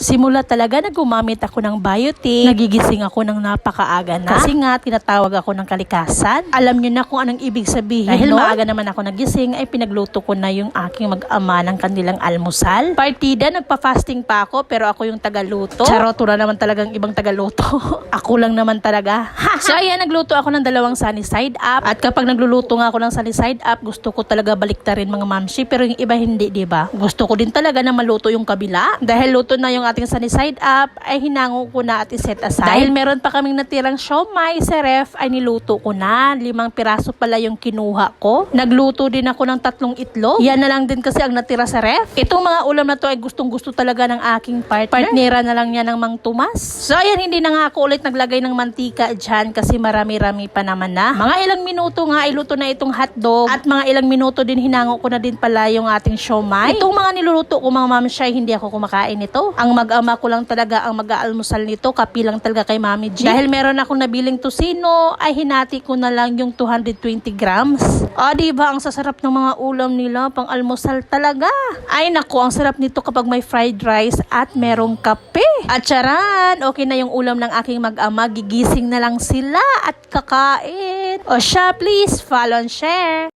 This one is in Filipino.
Simula talaga na gumamit ako ng biotic, nagigising ako ng napakaaga na. Kasi nga, tinatawag ako ng kalikasan. Alam nyo na kung anong ibig sabihin, Dahil no? maaga naman ako nagising, ay pinagluto ko na yung aking mag-ama ng kanilang almusal. Partida, nagpa-fasting pa ako, pero ako yung tagaluto. Charot, wala naman talagang ibang tagaluto. ako lang naman talaga. so ayan, nagluto ako ng dalawang sunny side up. At kapag nagluluto nga ako ng sunny side up, gusto ko talaga baliktarin mga mamshi. Pero yung iba hindi, di ba? Gusto ko din talaga na maluto yung kabila. Dahil luto na yung ating sunny side up, ay hinango ko na at iset aside. Dahil meron pa kaming natirang siomay sa ref, ay niluto ko na. Limang piraso pala yung kinuha ko. Nagluto din ako ng tatlong itlog. Yan na lang din kasi ang natira sa ref. Itong mga ulam na to ay gustong gusto talaga ng aking partner. Partnera na lang niya ng Mang Tomas. So ayan, hindi na nga ako ulit naglagay ng mantika dyan kasi marami-rami pa naman na. Mga ilang minuto nga ay luto na itong hotdog at mga ilang minuto din hinango ko na din pala yung ating siomay. Itong mga niluluto ko mga ma'am siya, hindi ako kumakain nito. Ang mag-ama ko lang talaga ang mag-aalmusal nito, kapilang talaga kay Mami G. Dahil meron akong nabiling tusino, ay hinati ko na lang yung 220 grams. O, di ba ang sasarap ng mga ulam nila pang almusal talaga. Ay nako, ang sarap nito kapag may fried rice at merong kape. At charan, okay na yung ulam ng aking mag-ama, gigising na lang sila at kakain. O siya, please, follow and share.